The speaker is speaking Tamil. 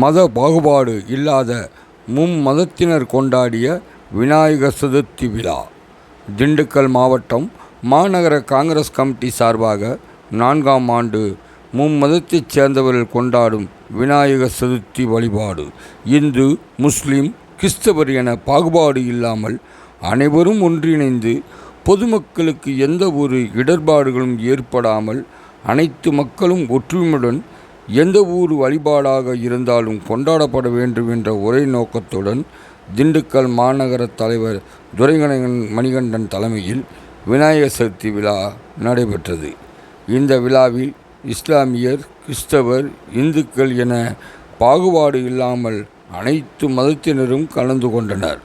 மத பாகுபாடு இல்லாத மும்மதத்தினர் கொண்டாடிய விநாயகர் சதுர்த்தி விழா. திண்டுக்கல் மாவட்டம் மாநகர காங்கிரஸ் கமிட்டி சார்பாக நான்காம் ஆண்டு மும்மதத்தைச் சேர்ந்தவர்கள் கொண்டாடும் விநாயகர் சதுர்த்தி வழிபாடு. இந்து முஸ்லிம் கிறிஸ்தவர் என பாகுபாடு இல்லாமல் அனைவரும் ஒன்றிணைந்து பொதுமக்களுக்கு எந்த ஒரு இடர்பாடுகளும் ஏற்படாமல் அனைத்து மக்களும் ஒற்றுமையுடன் எந்த ஊர் வழிபாடாக இருந்தாலும் கொண்டாடப்பட வேண்டும் என்ற ஒரே நோக்கத்துடன் திண்டுக்கல் மாநகர தலைவர் துரைகணன் மணிகண்டன் தலைமையில் விநாயகர் சதுர்த்தி விழா நடைபெற்றது. இந்த விழாவில் இஸ்லாமியர் கிறிஸ்தவர் இந்துக்கள் என பாகுபாடு இல்லாமல் அனைத்து மதத்தினரும் கலந்து கொண்டனர்.